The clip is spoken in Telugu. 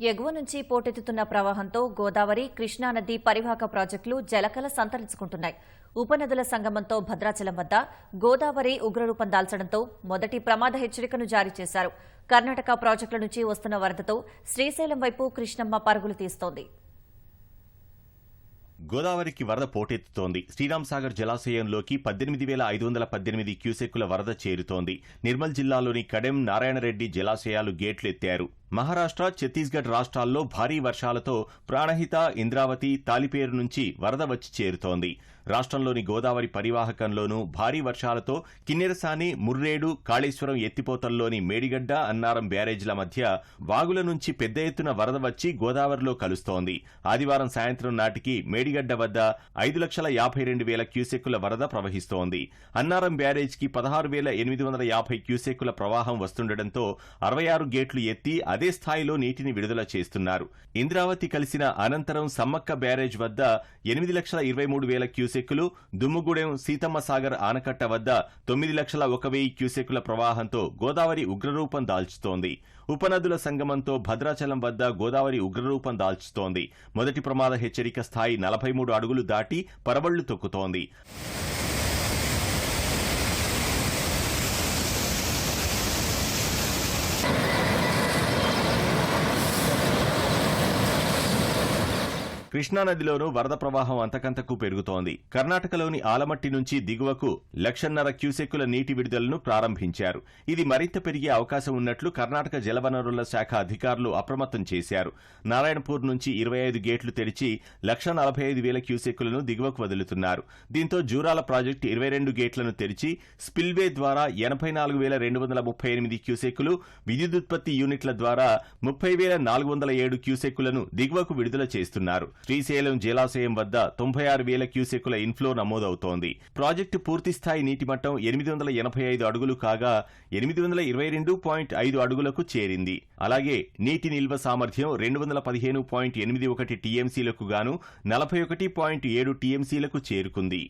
ఎగువ నుంచి పోటెత్తుతున్న ప్రవాహంతో గోదావరి కృష్ణానది పరివాహక ప్రాజెక్టులు జలకల సంతరించుకుంటున్నాయి. ఉపనదుల సంగమంతో భద్రాచలం వద్ద గోదావరి ఉగ్రరూపం దాల్చడంతో మొదటి ప్రమాద హెచ్చరికను జారీ చేశారు. కర్ణాటక ప్రాజెక్టుల నుంచి వస్తున్న వరదతో శ్రీశైలం వైపు కృష్ణమ్మ పరుగులు తీస్తోంది. గోదావరికి వరద పోటెత్తుతోంది. శ్రీరాంసాగర్ జలాశయంలోకి పద్దెనిమిది వేల ఐదు వందల పద్దెనిమిది క్యూసెక్కుల వరద చేరుతోంది. నిర్మల్ జిల్లాలోని కడెం నారాయణరెడ్డి జలాశయాలు గేట్లు ఎత్తారు. మహారాష్ట్ర ఛత్తీస్గఢ్ రాష్ట్రాల్లో భారీ వర్షాలతో ప్రాణహిత ఇంద్రావతి తాలిపేరు నుంచి వరద వచ్చి చేరుతోంది. రాష్ట్రంలోని గోదావరి పరివాహకంలోనూ భారీ వర్షాలతో కిన్నెరసాని ముర్రేడు కాళేశ్వరం ఎత్తిపోతల్లోని మేడిగడ్డ అన్నారం బ్యారేజ్ల మధ్య వాగుల నుంచి పెద్ద ఎత్తున వరద వచ్చి గోదావరిలో కలుస్తోంది. ఆదివారం సాయంత్రం నాటికి మేడిగడ్డ వద్ద ఐదు లక్షల యాభై రెండు వేల క్యూసెక్కుల వరద ప్రవహిస్తోంది. అన్నారం బ్యారేజ్కి పదహారు వేల ఎనిమిది వందల యాభై క్యూసెక్కుల ప్రవాహం వస్తుండటంతో అరవై ఆరు గేట్లు ఎత్తి అదే స్థాయిలో నీటిని విడుదల చేస్తున్నారు. ఇంద్రావతి కలిసిన అనంతరం సమ్మక్క బ్యారేజ్ వద్ద ఎనిమిది లక్షల ఇరవై మూడు వేల క్యూసెక్కులు దుమ్ముగూడెం సీతమ్మ సాగర్ ఆనకట్ట వద్ద తొమ్మిది లక్షల ఒక వెయ్యి క్యూసెక్కుల ప్రవాహంతో గోదావరి ఉగ్రరూపం దాల్చుతోంది. ఉపనదుల సంగమంతో భద్రాచలం వద్ద గోదావరి ఉగ్రరూపం దాల్చుతోంది. మొదటి ప్రమాద హెచ్చరిక స్థాయి నలభై మూడు అడుగులు దాటి పరవళ్ళు తొక్కుతోంది. కృష్ణానదిలోనూ వరద ప్రవాహం అంతకంతకు పెరుగుతోంది. కర్ణాటకలోని ఆలమట్టి నుంచి దిగువకు లక్షన్నర క్యూసెక్కుల నీటి విడుదలను ప్రారంభించారు. ఇది మరింత పెరిగే అవకాశం ఉన్నట్లు కర్ణాటక జలవనరుల శాఖ అధికారులు అప్రమత్తం చేశారు. నారాయణపూర్ నుంచి ఇరవై ఐదు గేట్లు తెరిచి లక్ష నలభై ఐదు వేల క్యూసెక్కులను దిగువకు వదులుతున్నారు. దీంతో జూరాల ప్రాజెక్టు ఇరవై రెండు గేట్లను తెరిచి స్పిల్వే ద్వారా ఎనభై నాలుగు వేల రెండు వందల ముప్పై ఎనిమిది క్యూసెక్కులు విద్యుదుత్పత్తి యూనిట్ల ద్వారా ముప్పై వేల నాలుగు వందల ఏడు క్యూసెక్కులను దిగువకు విడుదల చేస్తున్నారు. శ్రీశైలం జలాశయం వద్ద తొంభై ఆరు వేల క్యూసెక్కుల ఇన్ఫ్లో నమోదవుతోంది. ప్రాజెక్టు పూర్తిస్థాయి నీటి మట్టం ఎనిమిది వందల ఎనభై ఐదు అడుగులు కాగా ఎనిమిది వందల ఇరవై రెండు పాయింట్ ఐదు అడుగులకు చేరింది. అలాగే నీటి నిల్వ సామర్థ్యం రెండు వందల పదిహేను పాయింట్ ఎనిమిది ఒకటి టీఎంసీలకు గాను నలభై ఒకటి పాయింట్ ఏడు టీఎంసీలకు చేరుకుంది.